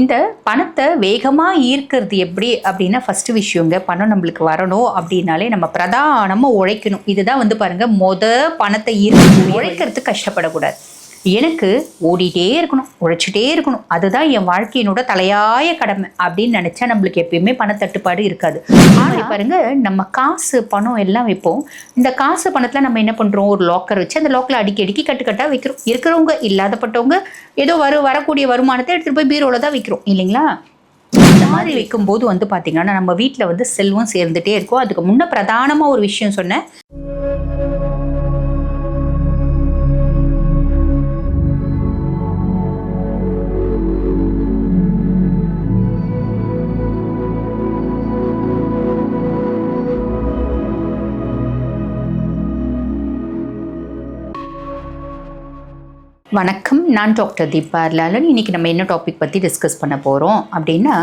இந்த பணத்தை வேகமாக ஈர்க்கிறது எப்படி அப்படின்னா ஃபஸ்ட்டு விஷயங்க பணம் நம்மளுக்கு வரணும் அப்படின்னாலே நம்ம பிரதானமாக உழைக்கணும். இதுதான் வந்து பாருங்க மொத பணத்தை ஈர்க்க உழைக்கிறதுக்கு கஷ்டப்படக்கூடாது. எனக்கு ஓடிட்டே இருக்கணும் உழைச்சிட்டே இருக்கணும். அதுதான் என் வாழ்க்கையினோட தலையாய கடமை அப்படின்னு நினச்சா நம்மளுக்கு எப்பயுமே பணத்தட்டுப்பாடு இருக்காது. ஆனால் பாருங்க நம்ம காசு பணம் எல்லாம் வைப்போம். இந்த காசு பணத்தில் நம்ம என்ன பண்ணுறோம் ஒரு லாக்கர் வச்சு அந்த லாக்கரில் அடிக்கி அடிக்கி கட்டுக்கட்டாக வைக்கிறோம். இருக்கிறவங்க இல்லாதப்பட்டவங்க ஏதோ வரு வரக்கூடிய வருமானத்தை எடுத்துகிட்டு போய் பீரோவில் தான் வைக்கிறோம். இல்லைங்களா? இந்த மாதிரி வைக்கும்போது வந்து பார்த்தீங்கன்னா நம்ம வீட்டில் வந்து செல்வம் சேர்ந்துட்டே இருக்கும். அதுக்கு முன்ன பிரதானமாக ஒரு விஷயம் சொன்னேன். வணக்கம். நான் டாக்டர் தீபா லாலன் இன்னைக்கு நம்ம என்ன டாபிக் பற்றி டிஸ்கஸ் பண்ண போகிறோம் அப்படின்னா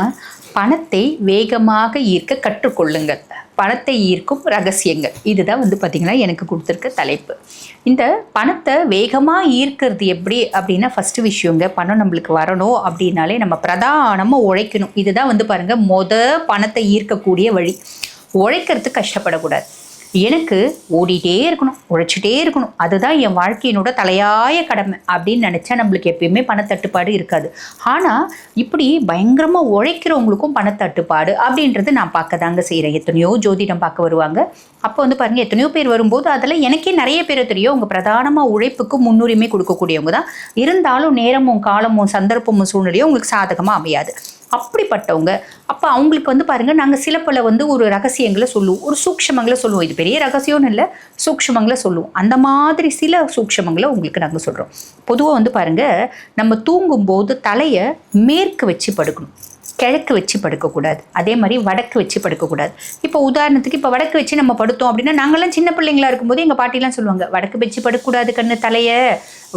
பணத்தை வேகமாக ஈர்க்க கற்றுக்கொள்ளுங்கள். பணத்தை ஈர்க்கும் ரகசியங்கள். இதுதான் வந்து பார்த்திங்கன்னா எனக்கு கொடுத்துருக்க தலைப்பு. இந்த பணத்தை வேகமாக ஈர்க்கிறது எப்படி அப்படின்னா ஃபஸ்ட்டு விஷயங்க பணம் நம்மளுக்கு வரணும் அப்படின்னாலே நம்ம பிரதானமாக உழைக்கணும். இதுதான் வந்து பாருங்கள் மொத பணத்தை ஈர்க்கக்கூடிய வழி. உழைக்கிறதுக்கு கஷ்டப்படக்கூடாது. எனக்கு ஓடிட்டே இருக்கணும் உழைச்சிட்டே இருக்கணும். அதுதான் என் வாழ்க்கையினோட தலையாய கடமை அப்படின்னு நினச்சா நம்மளுக்கு எப்பயுமே பணத்தட்டுப்பாடு இருக்காது. ஆனால் இப்படி பயங்கரமாக உழைக்கிறவங்களுக்கும் பணத்தட்டுப்பாடு அப்படின்றது நான் பார்க்க தாங்க செய்கிறேன் எத்தனையோ ஜோதிடம் பார்க்க வருவாங்க. அப்போ வந்து பாருங்கள் எத்தனையோ பேர் வரும்போது அதில் எனக்கே நிறைய பேர் தெரியும். அவங்க பிரதானமாக உழைப்புக்கு முன்னுரிமை கொடுக்கக்கூடியவங்க தான். இருந்தாலும் நேரமும் காலமும் சந்தர்ப்பமும் சூழ்நிலையும் உங்களுக்கு சாதகமாக அமையாது. அப்படிப்பட்டவங்க. அப்போ அவங்களுக்கு வந்து பாருங்கள் நாங்கள் சில பல வந்து ஒரு ரகசியங்களை சொல்லுவோம். ஒரு சூக்ஷமங்களை சொல்லுவோம். இது பெரிய ரகசியம்னு இல்லை சூக்ஷமங்களை சொல்லுவோம். அந்த மாதிரி சில சூக்ஷமங்களை உங்களுக்கு நாங்கள் சொல்கிறோம் பொதுவாக வந்து பாருங்கள் நம்ம தூங்கும்போது தலையை மேற்கு வச்சு படுக்கணும். கிழக்கு வச்சு படுக்கக்கூடாது. அதே மாதிரி வடக்கு வச்சு படுக்கக்கூடாது. இப்போ உதாரணத்துக்கு இப்போ வடக்கு வச்சு நம்ம படுத்தோம் அப்படின்னா நாங்கள்லாம் சின்ன பிள்ளைங்களா இருக்கும்போது எங்கள் பாட்டிலாம் சொல்லுவாங்க வடக்கு வச்சு படுக்கக்கூடாது கண்ணு தலையை.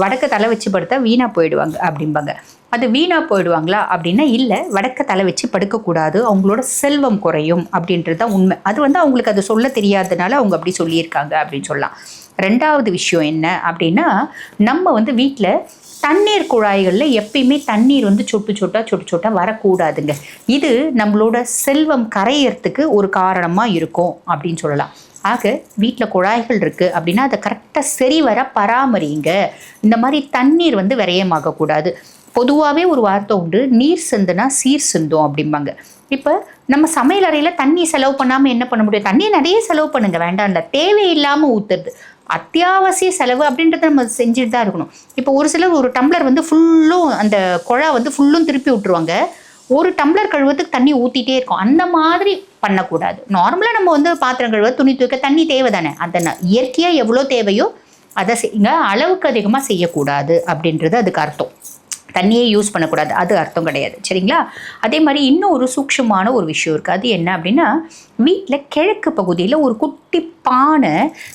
வடக்கு தலை வச்சு படுத்தா வீணாக போயிடுவாங்க அப்படிம்பாங்க. அது வீணாக போயிடுவாங்களா அப்படின்னா இல்லை வடக்க தலை வச்சு படுக்கக்கூடாது அவங்களோட செல்வம் குறையும் அப்படின்றது தான் உண்மை. அது வந்து அவங்களுக்கு அது சொல்ல தெரியாதனால அவங்க அப்படி சொல்லியிருக்காங்க அப்படின்னு சொல்லலாம். ரெண்டாவது விஷயம் என்ன அப்படின்னா நம்ம வந்து வீட்டில் தண்ணீர் குழாய்களில் எப்பயுமே தண்ணீர் வந்து சொட்டு சொட்டா சொட்டு சொட்டா வரக்கூடாதுங்க. இது நம்மளோட செல்வம் கரையிறதுக்கு ஒரு காரணமாக இருக்கும் அப்படின்னு சொல்லலாம். ஆக வீட்டில் குழாய்கள் இருக்குது அப்படின்னா அதை கரெக்டாக சரி வர பராமரிங்க. இந்த மாதிரி தண்ணீர் வந்து விரயமாகக்கூடாது. பொதுவாகவே ஒரு வார்த்தை உண்டு நீர் சிந்துனா சீர் சிந்தும் அப்படிம்பாங்க. இப்போ நம்ம சமையல் அறையில் தண்ணி செலவு பண்ணாமல் என்ன பண்ண முடியும்? தண்ணி நிறைய செலவு பண்ணுங்க வேண்டாம் இல்லை தேவையில்லாமல் ஊற்றுறது அத்தியாவசிய செலவு அப்படின்றத நம்ம செஞ்சுட்டு தான் இருக்கணும். இப்போ ஒரு சிலர் ஒரு டம்ளர் வந்து ஃபுல்லும் அந்த குழா வந்து ஃபுல்லும் திருப்பி விட்டுருவாங்க. ஒரு டம்ளர் கழுவத்துக்கு தண்ணி ஊற்றிட்டே இருக்கும். அந்த மாதிரி பண்ணக்கூடாது. நார்மலாக நம்ம வந்து பாத்திரம் கழுவ துணி துவைக்க தண்ணி தேவை தானே அதை இயற்கையாக எவ்வளோ தேவையோ அதை செய்யுங்க அளவுக்கு அதிகமாக செய்யக்கூடாது அப்படின்றது அதுக்கு அர்த்தம். தண்ணியே யூஸ் பண்ணக்கூடாது. அது அர்த்தம் கிடையாது. சரிங்களா? அதே மாதிரி இன்னும் ஒரு சூக்ஷமான ஒரு விஷயம் இருக்குது அது என்ன அப்படின்னா வீட்டில் கிழக்கு பகுதியில் ஒரு குட்டி பானை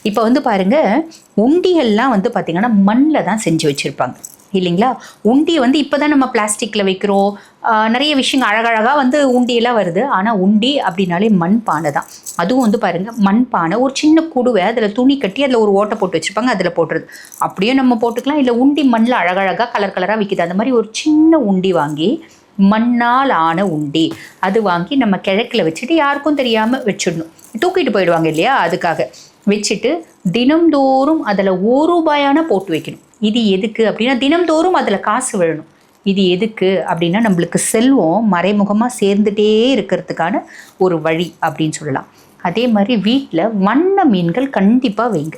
இப்போ வந்து பாருங்கள் உண்டிகள்லாம் வந்து பார்த்திங்கன்னா மண்ணில் தான் செஞ்சு வச்சுருப்பாங்க. இல்லைங்களா? உண்டியை வந்து இப்போ தான் நம்ம பிளாஸ்டிக்கில் வைக்கிறோம். நிறைய விஷயங்கள் அழகழகாக வந்து உண்டியெல்லாம் வருது. ஆனால் உண்டி அப்படின்னாலே மண் பானை தான். அதுவும் வந்து பாருங்கள் மண் பானை ஒரு சின்ன குடுவை அதில் துணி கட்டி அதில் ஒரு ஓட்டை போட்டு வச்சுருப்பாங்க அதில் போட்டுறது. அப்படியே நம்ம போட்டுக்கலாம். இல்லை உண்டி மண்ணில் அழகழகாக கலர் கலராக விற்கிது அந்த மாதிரி ஒரு சின்ன உண்டி வாங்கி மண்ணால் ஆன உண்டி அது வாங்கி நம்ம கிழக்கில் வச்சுட்டு யாருக்கும் தெரியாமல் வச்சிடணும். தூக்கிட்டு போயிடுவாங்க இல்லையா? அதுக்காக. வச்சுட்டு தினம்தோறும் அதில் ஒரு ரூபாயான போட்டு வைக்கணும். இது எதுக்கு அப்படின்னா தினம்தோறும் அதில் காசு விழணும். இது எதுக்கு அப்படின்னா நம்மளுக்கு செல்வம் மறைமுகமாக சேர்ந்துட்டே இருக்கிறதுக்கான ஒரு வழி அப்படின்னு சொல்லலாம். அதே மாதிரி வீட்டில் வண்ண மீன்கள் கண்டிப்பாக வைங்க.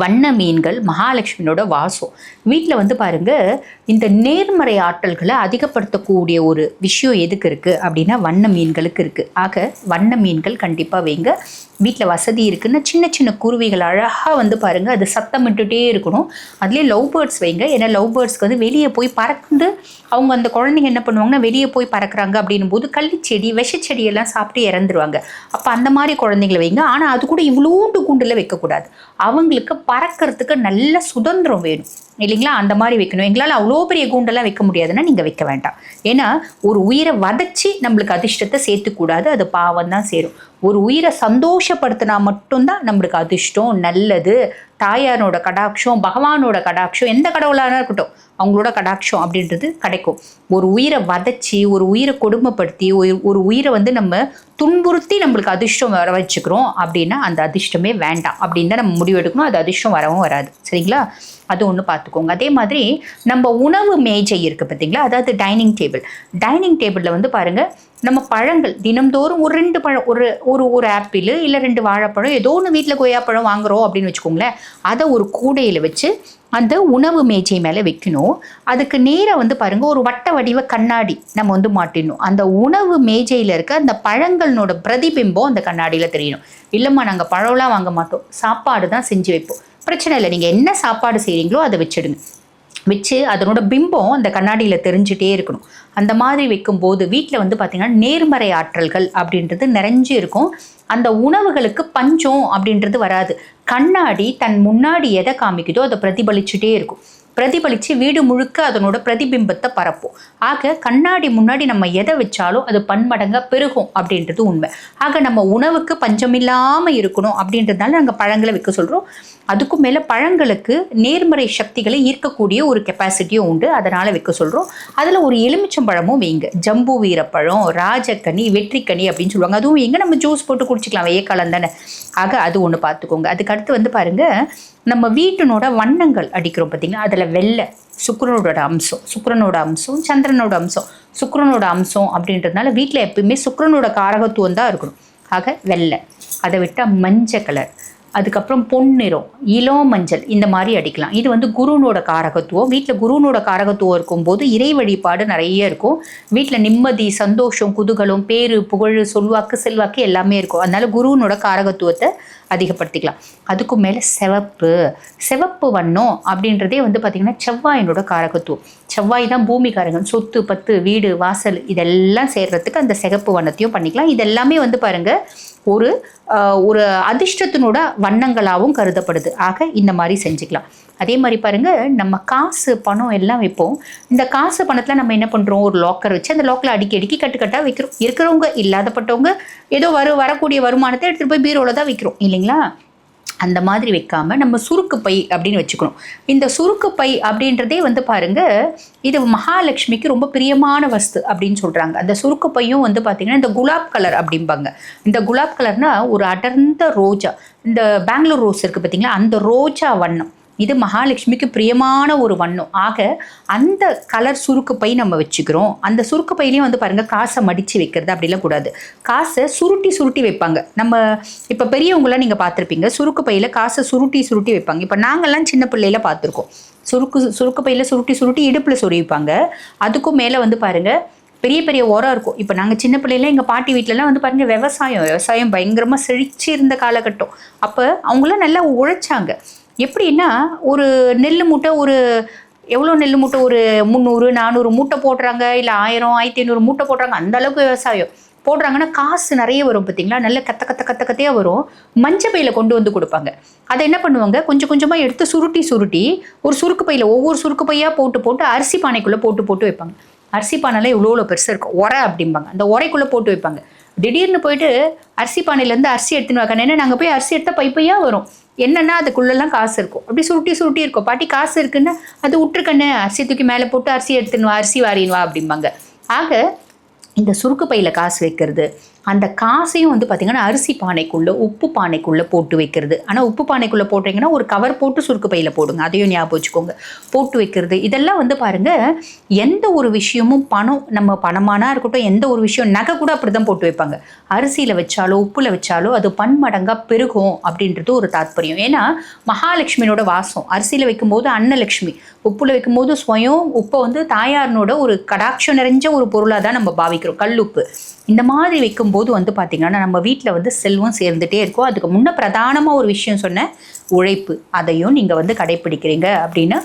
வண்ண மீன்கள் மகாலட்சுமியோட வாசம். வீட்டில் வந்து பாருங்கள் இந்த நேர்மறை ஆற்றல்களை அதிகப்படுத்தக்கூடிய ஒரு விஷயம் எதுக்கு இருக்குது அப்படின்னா வண்ண மீன்களுக்கு இருக்குது ஆக வண்ண மீன்கள் கண்டிப்பாக வைங்க. வீட்டில் வசதி இருக்குன்னா சின்ன சின்ன குருவிகள் அழகாக வந்து பாருங்கள் அது சத்தமிட்டுட்டே இருக்கணும். அதுலேயே லவ் பேர்ட்ஸ் வைங்க. ஏன்னா லவ் பேர்ட்ஸ்க்கு வந்து வெளியே போய் பறந்து அவங்க அந்த குழந்தைங்க என்ன பண்ணுவாங்கன்னா வெளியே போய் பறக்குறாங்க அப்படின்னும் போது கள்ளிச்செடி விஷச்செடியெல்லாம் சாப்பிட்டு இறந்துருவாங்க. அப்போ அந்த மாதிரி குழந்தைங்களை வைங்க. ஆனால் அது கூட இவ்வளோண்டு கூண்டில் வைக்கக்கூடாது. அவங்களுக்கு பறக்கிறதுக்கு நல்ல சுதந்திரம் வேணும். இல்லைங்களா? அந்த மாதிரி வைக்கணும். எங்களால் அவ்வளோ பெரிய கூண்டெல்லாம் வைக்க முடியாதுன்னா நீங்கள் வைக்க வேண்டாம். ஏன்னா ஒரு உயிரை வதச்சி நம்மளுக்கு அதிர்ஷ்டத்தை சேர்த்துக்கூடாது. அது பாவம் தான் சேரும். ஒரு உயிரை சந்தோஷப்படுத்தினா மட்டும்தான் நம்மளுக்கு அதிர்ஷ்டம் நல்லது. தாயாரோட கடாட்சம் பகவானோட கடாட்சம் எந்த கடவுளாக இருக்கட்டும் அவங்களோட கடாட்சம் அப்படின்றது கிடைக்கும். ஒரு உயிரை வதச்சி ஒரு உயிரை கொடுமைப்படுத்தி ஒரு ஒரு உயிரை வந்து நம்ம துன்புறுத்தி நம்மளுக்கு அதிர்ஷ்டம் வர வச்சுக்கிறோம் அப்படின்னா அந்த அதிர்ஷ்டமே வேண்டாம் அப்படின்னு தான் நம்ம முடிவெடுக்கணும் அது அதிர்ஷ்டம் வரவும் வராது. சரிங்களா? அது ஒன்று பார்த்துக்கோங்க அதே மாதிரி நம்ம உணவு மேஜை இருக்குது பார்த்தீங்களா அதாவது டைனிங் டேபிள் டைனிங் டேபிளில் வந்து பாருங்கள் நம்ம பழங்கள் தினம்தோறும் ஒரு ரெண்டு பழம் ஒரு ஒரு ஒரு ஆப்பிள் இல்லை ரெண்டு வாழைப்பழம் ஏதோ ஒன்று வீட்டில் கொய்யாப்பழம் வாங்குறோம் அப்படின்னு வச்சுக்கோங்களேன். அதை ஒரு கூடையில் வச்சு அந்த உணவு மேஜை மேலே வைக்கணும். அதுக்கு நேராக வந்து பாருங்கள் ஒரு வட்ட வடிவ கண்ணாடி நம்ம வந்து மாட்டிடணும். அந்த உணவு மேஜையில் இருக்க அந்த பழங்களோட பிரதிபிம்பம் அந்த கண்ணாடியில் தெரியணும் இல்லைம்மா நாங்கள் பழம்லாம் வாங்க மாட்டோம். சாப்பாடு தான் செஞ்சு வைப்போம். பிரச்சனை இல்லை. நீங்கள் என்ன சாப்பாடு செய்கிறீங்களோ அதை வச்சிடுங்க. வச்சு அதனோட பிம்பம் அந்த கண்ணாடியில் தெரிஞ்சிட்டே இருக்கணும். அந்த மாதிரி வைக்கும்போது வீட்டில் வந்து பார்த்திங்கன்னா நேர்மறை ஆற்றல்கள் அப்படின்றது நிறைஞ்சு இருக்கும். அந்த உணவுகளுக்கு பஞ்சம் அப்படின்றது வராது. கண்ணாடி தன் முன்னாடி எதை காமிக்குதோ அதை பிரதிபலிச்சுட்டே இருக்கும். பிரதிபலித்து வீடு முழுக்க அதனோட பிரதிபிம்பத்தை பரப்பும். ஆக கண்ணாடி முன்னாடி நம்ம எதை வச்சாலும் அது பன்மடங்காக பெருகும் அப்படின்றது உண்மை. ஆக நம்ம உணவுக்கு பஞ்சமில்லாமல் இருக்கணும் அப்படின்றதுனால நாங்கள் பழங்களை வைக்க சொல்கிறோம் அதுக்கும் மேலே பழங்களுக்கு நேர்மறை சக்திகளை ஈர்க்கக்கூடிய ஒரு கெப்பாசிட்டியும் உண்டு. அதனால் வைக்க சொல்கிறோம் அதில் ஒரு எலுமிச்சம்பழமும் வைங்க. ஜம்பு வீரப்பழம் ராஜக்கனி வெற்றிக்கனி அப்படின்னு சொல்லுவாங்க. அதுவும் எங்கே நம்ம ஜூஸ் போட்டு குடிச்சிக்கலாம். வெய்ய காலம் தானே. ஆக அது ஒன்று பார்த்துக்கோங்க. அதுக்கு அடுத்து வந்து பாருங்கள் நம்ம வீட்டினோட வண்ணங்கள் அடிக்கிறோம் பார்த்திங்கன்னா அதில் வெள்ளை சுக்கரனோட அம்சம் சுக்கரனோட அம்சம் சந்திரனோட அம்சம் சுக்கரனோட அம்சம் அப்படின்றதுனால வீட்டில் எப்பயுமே சுக்கரனோட காரகத்துவம் தான் இருக்கணும். ஆக வெள்ளை. அதை விட்டால் மஞ்சள் கலர் அதுக்கப்புறம் பொன்னிறம் இளம் மஞ்சள் இந்த மாதிரி அடிக்கலாம். இது வந்து குருனோட காரகத்துவம். வீட்டில் குருனோட காரகத்துவம் இருக்கும்போது இறை வழிபாடு நிறைய இருக்கும். வீட்டில் நிம்மதி சந்தோஷம் குதூகலம் பேரு புகழ் சொல்வாக்கு செல்வாக்கு எல்லாமே இருக்கும். அதனால குருனோட காரகத்துவத்தை அதிகப்படுத்திக்கலாம். அதுக்கும் மேலே சிவப்பு. சிவப்பு வண்ணம் அப்படின்றதே வந்து பார்த்திங்கன்னா செவ்வாயினோட காரகத்துவம். செவ்வாய் தான் பூமிகாரகன் சொத்து பத்து வீடு வாசல் இதெல்லாம் சேர்றதுக்கு அந்த சிகப்பு வண்ணத்தையும் பண்ணிக்கலாம். இதெல்லாமே வந்து பாருங்கள் ஒரு ஒரு அதிர்ஷ்டத்தினோட வண்ணங்களாகவும் கருதப்படுது. ஆக இந்த மாதிரி செஞ்சுக்கலாம். அதே மாதிரி பாருங்க நம்ம காசு பணம் எல்லாம் வைப்போம். இந்த காசு பணத்தில் நம்ம என்ன பண்ணுறோம் ஒரு லாக்கர் வச்சு அந்த லாக்கில் அடிக்கி அடிக்கி கட்டுக்கட்டாக வைக்கிறோம். இருக்கிறவங்க இல்லாதப்பட்டவங்க ஏதோ வரு வரக்கூடிய வருமானத்தை எடுத்துகிட்டு போய் பீரோவில் தான் வைக்கிறோம். இல்லைங்களா? அந்த மாதிரி வைக்காம நம்ம சுருக்கு பை அப்படின்னு வச்சுக்கணும். இந்த சுருக்கு பை அப்படின்றதே வந்து பாருங்க இது மகாலட்சுமிக்கு ரொம்ப பிரியமான வஸ்து அப்படின்னு சொல்றாங்க. அந்த சுருக்கு பையும் வந்து பார்த்தீங்கன்னா இந்த குலாப் கலர் அப்படிம்பாங்க. இந்த குலாப் கலர்னா ஒரு அடர்ந்த ரோஜா. இந்த பெங்களூர் ரோஸ் இருக்கு பார்த்தீங்களா அந்த ரோஜா வண்ணம். இது மகாலட்சுமிக்கு பிரியமான ஒரு வண்ணம். ஆக அந்த கலர் சுருக்கு பை நம்ம வச்சுக்கிறோம். அந்த சுருக்கு பையிலையும் வந்து பாருங்கள் காசை மடித்து வைக்கிறது அப்படிலாம் கூடாது. காசை சுருட்டி சுருட்டி வைப்பாங்க. நம்ம இப்போ பெரியவங்களாம் நீங்கள் பார்த்துருப்பீங்க சுருக்கு பையில் காசை சுருட்டி சுருட்டி வைப்பாங்க. இப்போ நாங்கள்லாம் சின்ன பிள்ளையில பார்த்துருக்கோம். சுருக்கு சுருக்கு பையில் சுருட்டி சுருட்டி இடுப்பில் சொருவிப்பாங்க அதுக்கும் மேலே வந்து பாருங்கள் பெரிய பெரிய உரம் இருக்கும். இப்போ நாங்கள் சின்ன பிள்ளையில எங்கள் பாட்டி வீட்டிலலாம் வந்து பாருங்கள் விவசாயம் விவசாயம் பயங்கரமாக செழிச்சு இருந்த காலகட்டம். அப்போ அவங்களாம் நல்லா உழைச்சாங்க. எப்படின்னா ஒரு நெல் மூட்டை ஒரு எவ்வளோ நெல் மூட்டை? ஒரு முந்நூறு நானூறு மூட்டை போடுறாங்க இல்லை ஆயிரம் ஆயிரத்தி ஐநூறு மூட்டை போடுறாங்க அந்த அளவுக்கு விவசாயம். போடுறாங்கன்னா காசு நிறைய வரும் பார்த்தீங்களா? நல்ல கத்த கத்த கத்த கத்தையாக வரும். மஞ்சள் பையில் கொண்டு வந்து கொடுப்பாங்க. அதை என்ன பண்ணுவாங்க? கொஞ்சம் கொஞ்சமாக எடுத்து சுருட்டி சுருட்டி ஒரு சுருக்கு பையில் ஒவ்வொரு சுருக்கு பையாக போட்டு போட்டு அரிசி பானைக்குள்ளே போட்டு போட்டு வைப்பாங்க. அரிசி பானைலாம் இவ்வளோ இவ்வளோ பெருசாக இருக்கும்? உரை அப்படிம்பாங்க. அந்த உரைக்குள்ளே போட்டு வைப்பாங்க. திடீர்னு போயிட்டு அரிசி பானையிலேருந்து அரிசி எடுத்துன்னு வைக்கணும் ஏன்னா நாங்கள் போய் அரிசி எடுத்தால் பைப்பையாக வரும். என்னென்னா அதுக்குள்ளெல்லாம் காசு இருக்கும். அப்படி சுருட்டி சுருட்டி இருக்கும். பாட்டி காசு இருக்குன்னு அது விட்டுருக்கண்ணே அரிசி தூக்கி மேலே போட்டு அரிசி எடுத்துன்னு வா அரிசி வாரின்னு வா அப்படிம்பாங்க. ஆக இந்த சுருக்கு பையில் காசு வைக்கிறது அந்த காசையும் வந்து பார்த்திங்கன்னா அரிசி பானைக்குள்ளே உப்பு பானைக்குள்ளே போட்டு வைக்கிறது. ஆனால் உப்பு பானைக்குள்ளே போட்டிங்கன்னா ஒரு கவர் போட்டு சுருக்கு பையில் போடுங்க. அதையும் ஞாபகம் வச்சுக்கோங்க. போட்டு வைக்கிறது. இதெல்லாம் வந்து பாருங்கள் எந்த ஒரு விஷயமும் பணம் நம்ம பணமானா இருக்கட்டும் எந்த ஒரு விஷயம் நகை கூட அப்படி தான் போட்டு வைப்பாங்க. அரிசியில் வச்சாலோ உப்பில் வச்சாலோ அது பன்மடங்காக பெருகும் அப்படின்றது ஒரு தாத்பரியம். ஏன்னா மகாலட்சுமியோட வாசம். அரிசியில் வைக்கும்போது அன்னலட்சுமி. உப்பில் வைக்கும்போது ஸ்வயம் உப்பை வந்து தாயாரனோட ஒரு கடாட்சம் நிறைஞ்ச ஒரு பொருளாக தான் நம்ம பாவிக்கிறோம். கல்லுப்பு. இந்த மாதிரி வைக்கும்போது வந்து பார்த்திங்கன்னா நம்ம வீட்டில் வந்து செல்வம் சேர்ந்துட்டே இருக்கும். அதுக்கு முன்னே பிரதானமாக ஒரு விஷயம் சொன்னேன் உழைப்பு அதையும் நீங்கள் வந்து கடைப்பிடிக்கிறீங்க அப்படின்னா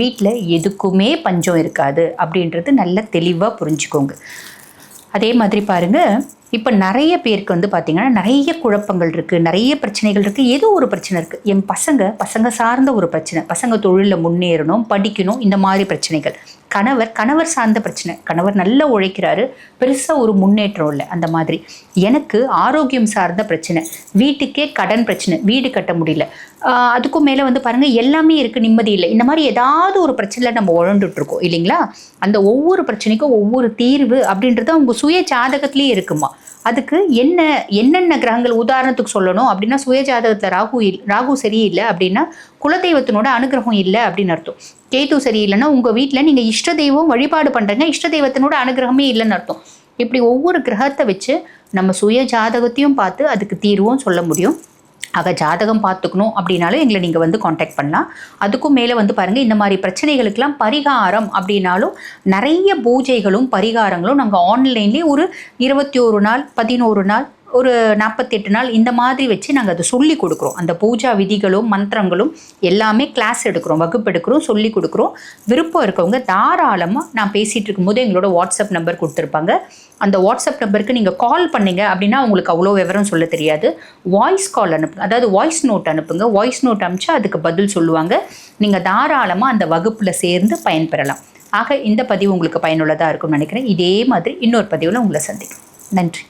வீட்டில் எதுக்குமே பஞ்சம் இருக்காது அப்படின்றது நல்ல தெளிவாக புரிஞ்சுக்கோங்க. அதே மாதிரி பாருங்கள் இப்போ நிறைய பேருக்கு வந்து பார்த்திங்கன்னா நிறைய குழப்பங்கள் இருக்குது நிறைய பிரச்சனைகள் இருக்குது ஏதோ ஒரு பிரச்சனை இருக்குது என் பசங்க பசங்க சார்ந்த ஒரு பிரச்சனை. பசங்க தொழிலில் முன்னேறணும் படிக்கணும் இந்த மாதிரி பிரச்சனைகள். கணவர் கணவர் சார்ந்த பிரச்சனை. கணவர் நல்லா உழைக்கிறாரு. பெருசாக ஒரு முன்னேற்றம் இல்லை அந்த மாதிரி. எனக்கு ஆரோக்கியம் சார்ந்த பிரச்சனை. வீட்டுக்கே கடன் பிரச்சனை. வீடு கட்ட முடியல. அதுக்கும் மேலே வந்து பாருங்கள் எல்லாமே இருக்குது நிம்மதி இல்லை. இந்த மாதிரி ஏதாவது ஒரு பிரச்சனையில் நம்ம உழண்டுட்ருக்கோம் இல்லைங்களா? அந்த ஒவ்வொரு பிரச்சனைக்கும் ஒவ்வொரு தீர்வு அப்படின்றது அவங்க சுய ஜாதகத்திலேயே இருக்குமா? அதுக்கு என்ன என்னென்ன கிரகங்கள் உதாரணத்துக்கு சொல்லணும்? அப்படின்னா சுய ஜாதகத்தில் ராகு இல் ராகு சரியில்லை அப்படின்னா குலதெய்வத்தினோட அனுகிரகம் இல்லை அப்படின்னு அர்த்தம். கேது சரியில்லைன்னா உங்கள் வீட்டில் நீங்கள் இஷ்ட தெய்வம் வழிபாடு பண்ணுறீங்க இஷ்ட தெய்வத்தினோட அனுகிரகமே இல்லைன்னு அர்த்தம். இப்படி ஒவ்வொரு கிரகத்தை வச்சு நம்ம சுய ஜாதகத்தையும் பார்த்து அதுக்கு தீர்வும் சொல்ல முடியும். ஆக ஜாதகம் பார்த்துக்கணும் அப்படின்னாலும் எங்களை நீங்கள் வந்து காண்டாக்ட் பண்ணலாம் அதுக்கும் மேலே வந்து பாருங்கள் இந்த மாதிரி பிரச்சனைகளுக்கெல்லாம் பரிகாரம் அப்படின்னாலும் நிறைய பூஜைகளும் பரிகாரங்களும் நாங்கள் ஆன்லைன்லேயே ஒரு இருபத்தி ஒரு நாள் பதினோரு நாள் ஒரு நாற்பத்தெட்டு நாள் இந்த மாதிரி வச்சு நாங்கள் அதை சொல்லி கொடுக்குறோம். அந்த பூஜா விதிகளும் மந்திரங்களும் எல்லாமே கிளாஸ் எடுக்கிறோம் வகுப்பு எடுக்கிறோம் சொல்லி கொடுக்குறோம். விருப்பம் இருக்கவங்க தாராளமாக நான் பேசிகிட்டு இருக்கும்போது எங்களோட வாட்ஸ்அப் நம்பர் கொடுத்துருப்பாங்க. அந்த வாட்ஸ்அப் நம்பருக்கு நீங்கள் கால் பண்ணீங்க அப்படின்னா உங்களுக்கு அவ்வளோ விவரம் சொல்ல தெரியாது. வாய்ஸ் கால் அனுப்புங்க அதாவது வாய்ஸ் நோட் அனுப்புங்க. வாய்ஸ் நோட் அனுப்பிச்சா அதுக்கு பதில் சொல்லுவாங்க. நீங்கள் தாராளமாக அந்த வகுப்பில் சேர்ந்து பயன்பெறலாம். ஆக இந்த பதிவு உங்களுக்கு பயனுள்ளதாக இருக்கும்னு நினைக்கிறேன். இதே மாதிரி இன்னொரு பதிவில் உங்களை சந்திக்கும் நன்றி.